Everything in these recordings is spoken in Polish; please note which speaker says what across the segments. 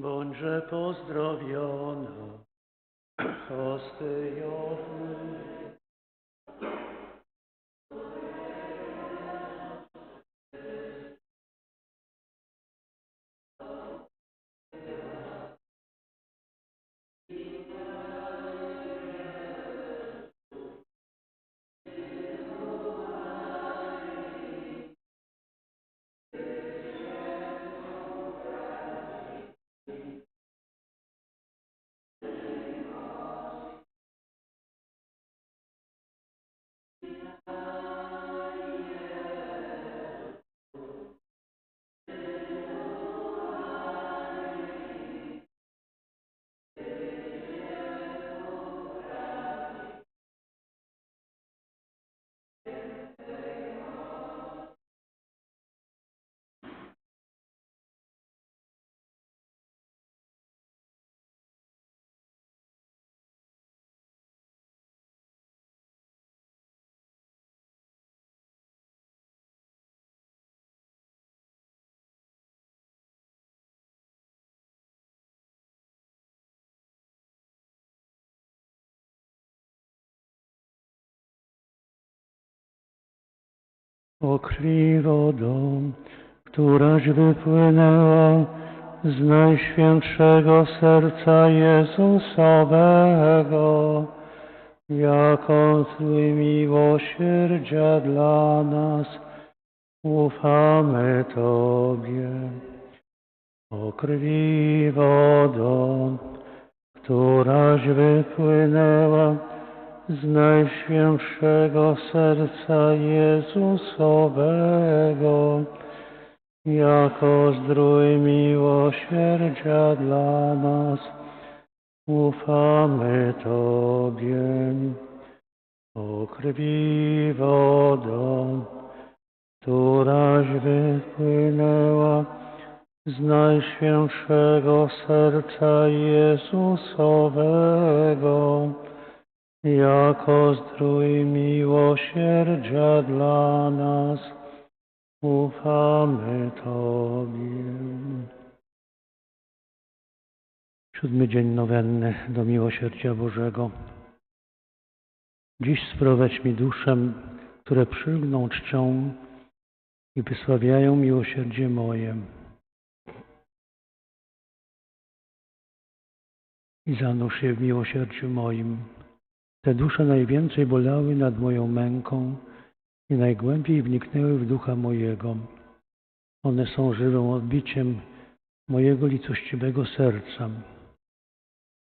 Speaker 1: Bądźże pozdrowiona, ostyjowy. O krwi wodą, któraś wypłynęła z Najświętszego Serca Jezusowego, jako Twy miłosierdzia dla nas, ufamy Tobie. O krwi wodą, któraś wypłynęła z Najświętszego Serca Jezusowego, jako zdrój miłosierdzia dla nas, ufamy Tobie. O krwi wodą, któraś wypłynęła z Najświętszego Serca Jezusowego, jako zdrój miłosierdzia dla nas, ufamy Tobie. Siódmy dzień nowenny do miłosierdzia Bożego. Dziś sprowadź mi duszę, które przylgną czcią i wysławiają miłosierdzie moje. I zanurz je w miłosierdziu moim. Te dusze najwięcej bolały nad moją męką i najgłębiej wniknęły w ducha mojego. One są żywym odbiciem mojego litościwego serca.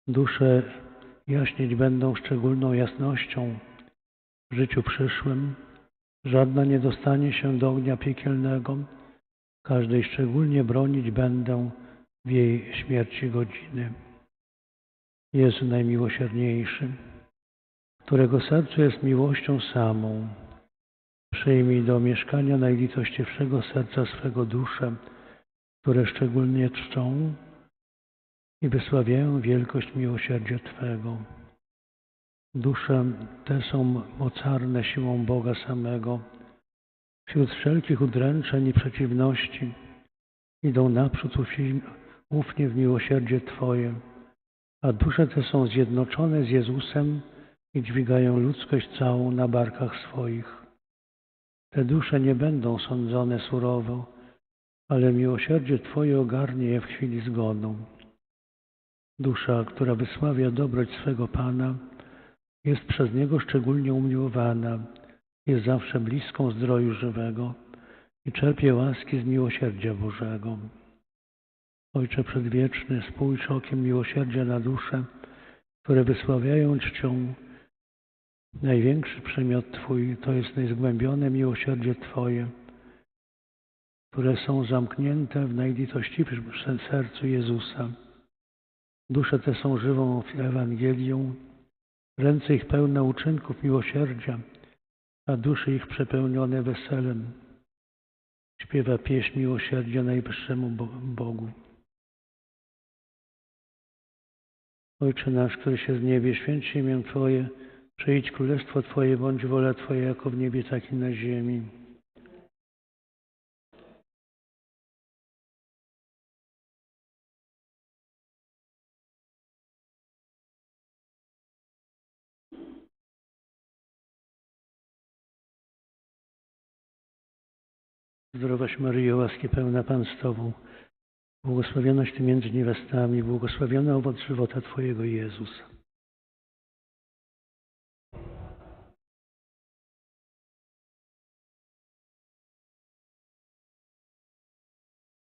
Speaker 1: Dusze jaśnieć będą szczególną jasnością w życiu przyszłym. Żadna nie dostanie się do ognia piekielnego. Każdej szczególnie bronić będę w jej śmierci godziny. Jezu najmiłosierniejszy, którego serce jest miłością samą, przyjmij do mieszkania najlitościwszego serca swego dusze, które szczególnie czczą i wysławiają wielkość miłosierdzia Twego. Dusze te są mocarne siłą Boga samego. Wśród wszelkich udręczeń i przeciwności idą naprzód ufnie w miłosierdzie Twoje, a dusze te są zjednoczone z Jezusem i dźwigają ludzkość całą na barkach swoich. Te dusze nie będą sądzone surowo, ale miłosierdzie Twoje ogarnie je w chwili zgonu. Dusza, która wysławia dobroć swego Pana, jest przez Niego szczególnie umiłowana, jest zawsze bliską zdroju żywego i czerpie łaski z miłosierdzia Bożego. Ojcze Przedwieczny, spójrz okiem miłosierdzia na dusze, które wysławiają czcią największy przymiot Twój, to jest najzgłębione miłosierdzie Twoje, które są zamknięte w najlitościwszym sercu Jezusa. Dusze te są żywą Ewangelią, ręce ich pełne uczynków miłosierdzia, a dusze ich przepełnione weselem. Śpiewa pieśń miłosierdzia najwyższemu Bo- Bogu. Ojcze nasz, który się w niebie, święć imię Twoje, Przejdź królestwo Twoje, bądź wola Twoja jako w niebie, tak i na ziemi. Zdrowaś Maryjo, łaski pełna Pan z Tobą, błogosławionaś Ty między niewiastami, błogosławiony owoc żywota Twojego Jezus.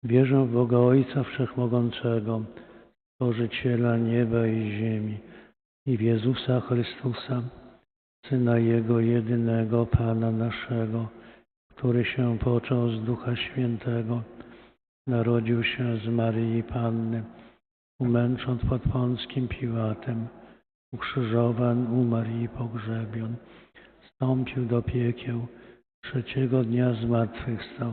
Speaker 1: Wierzę w Boga Ojca Wszechmogącego, Stworzyciela nieba i ziemi i w Jezusa Chrystusa, Syna Jego jedynego, Pana naszego, który się począł z Ducha Świętego, narodził się z Maryi Panny, umęcząc pod Pąckim Piłatem, ukrzyżowan, umarł i pogrzebion, wstąpił do piekieł, trzeciego dnia zmartwychwstał,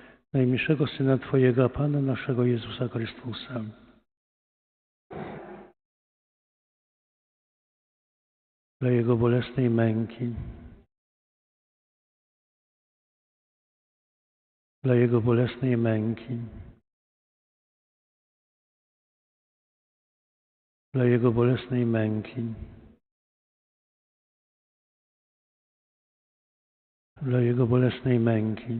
Speaker 1: najmilszego Syna Twojego, Pana naszego Jezusa Chrystusa. dla Jego bolesnej męki, dla Jego bolesnej męki, dla Jego bolesnej męki, dla Jego bolesnej męki,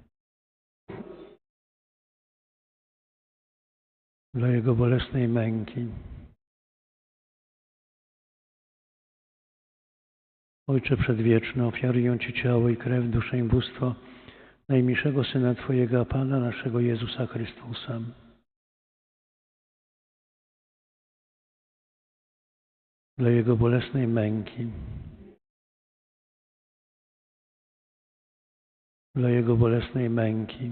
Speaker 1: dla Jego bolesnej męki. Ojcze Przedwieczny, ofiaruję Ci ciało i krew, duszę i bóstwo najmilszego Syna Twojego, Pana naszego Jezusa Chrystusa. Dla Jego bolesnej męki, dla Jego bolesnej męki,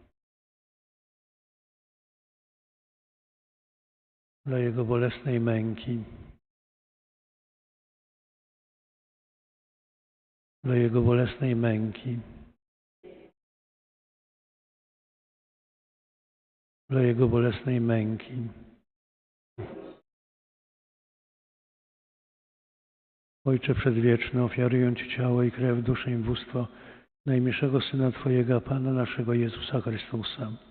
Speaker 1: dla Jego bolesnej męki. dla Jego bolesnej męki, dla Jego bolesnej męki. Ojcze Przedwieczny, ofiaruję Ci ciało i krew, duszę i bóstwo najmilszego Syna Twojego, Pana naszego Jezusa Chrystusa.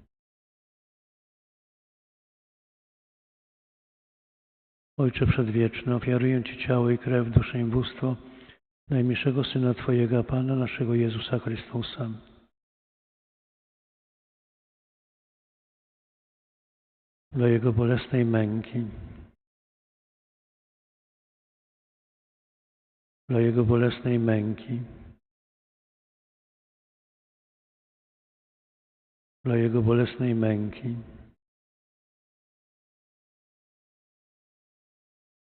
Speaker 1: Ojcze Przedwieczny, ofiaruję Ci ciało i krew, duszę i bóstwo najmilszego Syna Twojego, Pana naszego Jezusa Chrystusa. Dla Jego bolesnej męki, dla Jego bolesnej męki, dla Jego bolesnej męki,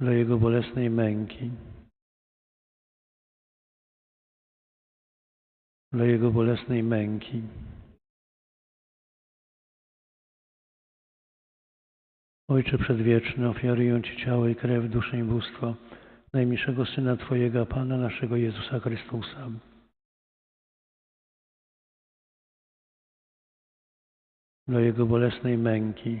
Speaker 1: dla Jego bolesnej męki, dla Jego bolesnej męki. Ojcze Przedwieczny, ofiaruję Ci ciało i krew, duszę i bóstwo najmilszego Syna Twojego, Pana naszego Jezusa Chrystusa. Dla Jego bolesnej męki,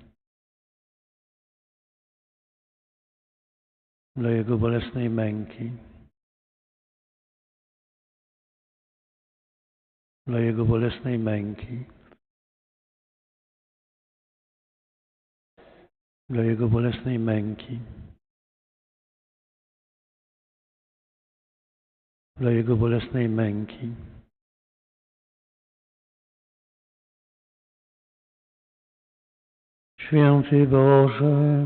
Speaker 1: dla Jego bolesnej męki, dla Jego bolesnej męki, dla Jego bolesnej męki, dla Jego bolesnej męki. Święty Boże,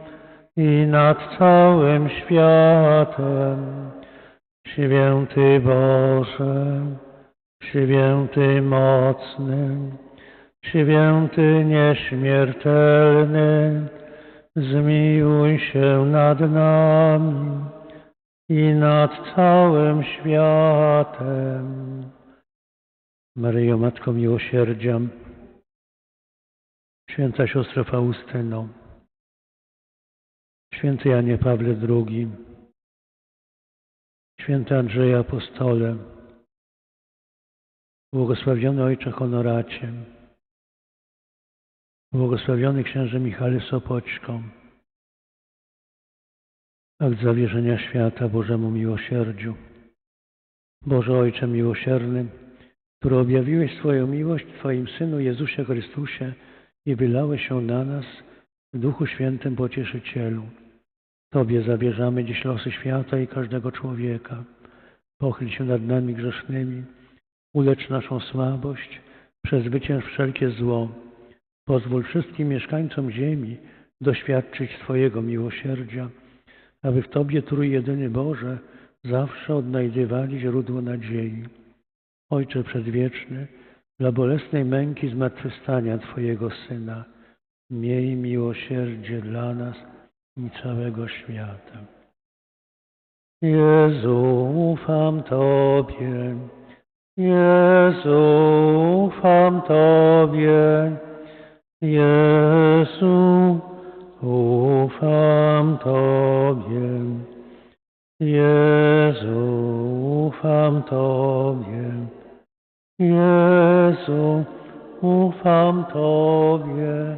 Speaker 1: i nad całym światem. Święty Boże, święty mocny, święty nieśmiertelny, zmiłuj się nad nami i nad całym światem. Maryjo, Matko Miłosierdzia, Święta Siostro Faustyno, Święty Janie Pawle II, Święty Andrzeja Apostole, Błogosławiony Ojcze Honoracie, Błogosławiony Księże Michale Sopoćko, akt zawierzenia świata Bożemu Miłosierdziu. Boże Ojcze Miłosierny, który objawiłeś swoją miłość w Twoim Synu Jezusie Chrystusie i wylałeś się na nas w Duchu Świętym Pocieszycielu. Tobie zabierzamy dziś losy świata i każdego człowieka. Pochyl się nad nami grzesznymi, ulecz naszą słabość, przezwycięż wszelkie zło. Pozwól wszystkim mieszkańcom ziemi doświadczyć Twojego miłosierdzia, aby w Tobie, Trójjedyny Boże, zawsze odnajdywali źródło nadziei. Ojcze Przedwieczny, dla bolesnej męki zmartwychwstania Twojego Syna, miej miłosierdzie dla nas i całego świata. Jezu, ufam Tobie, Jezu, ufam Tobie, Jezu, ufam Tobie, Jezu, ufam Tobie, Jezu, ufam Tobie,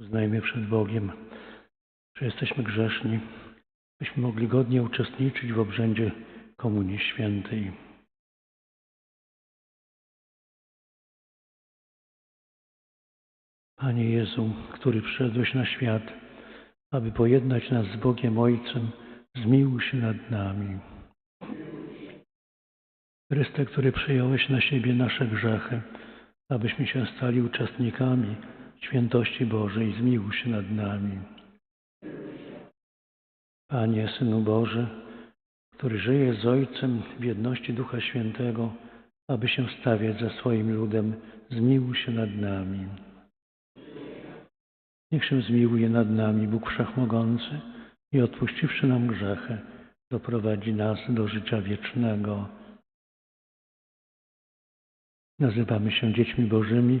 Speaker 1: Uznajmy przed Bogiem, że jesteśmy grzeszni, byśmy mogli godnie uczestniczyć w obrzędzie Komunii Świętej. Panie Jezu, który przyszedłeś na świat, aby pojednać nas z Bogiem Ojcem, zmiłuj się nad nami. Chryste, który przyjąłeś na siebie nasze grzechy, abyśmy się stali uczestnikami świętości Bożej, zmiłuj się nad nami. Panie, Synu Boży, który żyje z Ojcem w jedności Ducha Świętego, aby się stawiać za swoim ludem, zmiłuj się nad nami. Niech się zmiłuje nad nami Bóg Wszechmogący i odpuściwszy nam grzechy, doprowadzi nas do życia wiecznego. Nazywamy się dziećmi Bożymi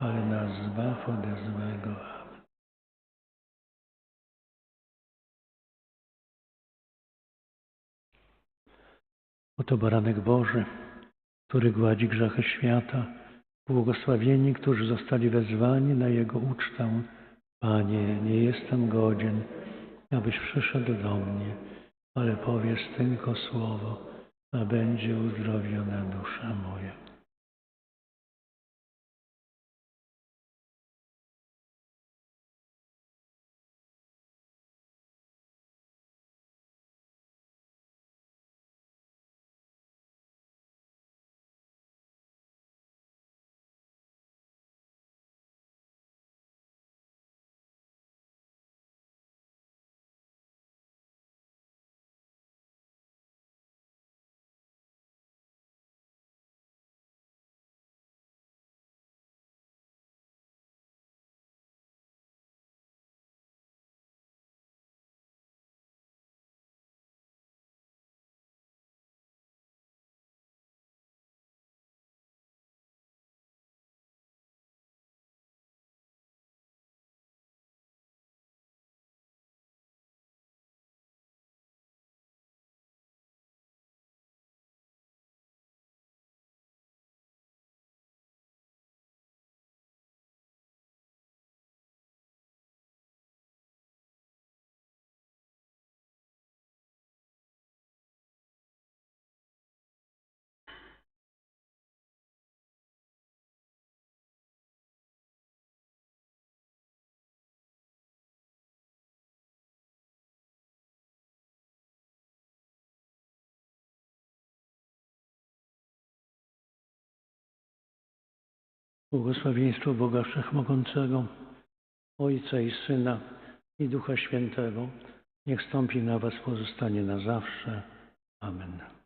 Speaker 1: ale nas zbaw ode złego. Oto baranek Boży, który gładzi grzechy świata. Błogosławieni, którzy zostali wezwani na Jego ucztę. Panie, nie jestem godzien, abyś przyszedł do mnie, ale powiedz tylko słowo, a będzie uzdrowiona dusza moja. Błogosławieństwo Boga Wszechmogącego, Ojca i Syna i Ducha Świętego, niech stąpi na Was, pozostanie na zawsze. Amen.